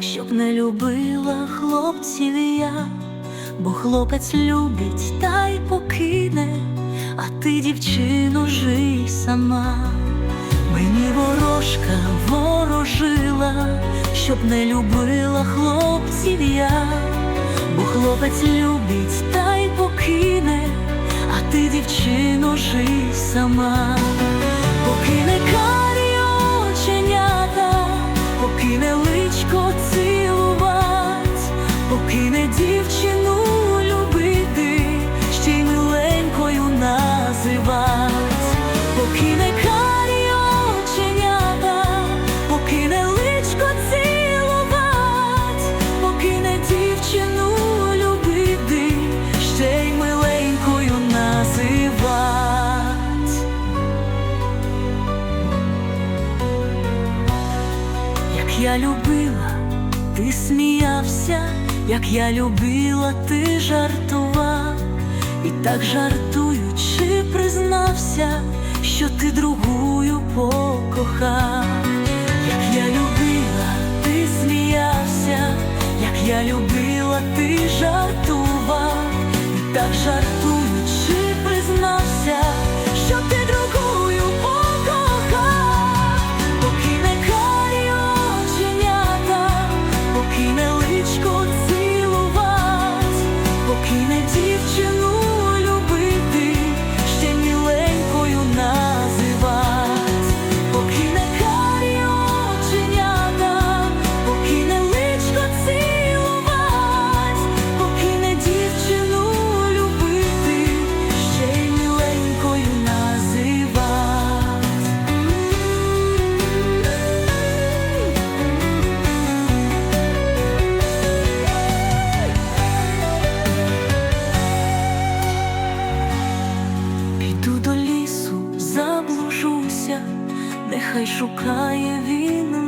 щоб не любила хлопців я, бо хлопець любить та й покине, а ти, дівчино, жий сама. Мені ворожка ворожила, щоб не любила хлопців я, бо хлопець любить та й покине, а ти, дівчино, жий сама, покине покине дівчину любити, ще й миленькою називать, покине карі оченята, покине личко цілувать, покине дівчину любити, ще й миленькою називать. Як я любила, ти сміявся, як я любила, ти жартував, і так жартуючи, признався, що ти другую покохав, як я любила, ти сміявся, як я любила, ти жартував, і так жартуючи, признався, нехай шукає він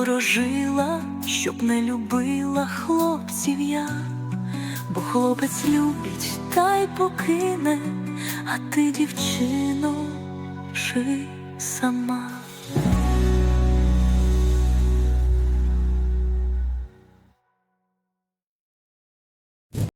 ворожила, щоб не любила хлопців я, бо хлопець любить та й покине, а ти, дівчино, жи сама.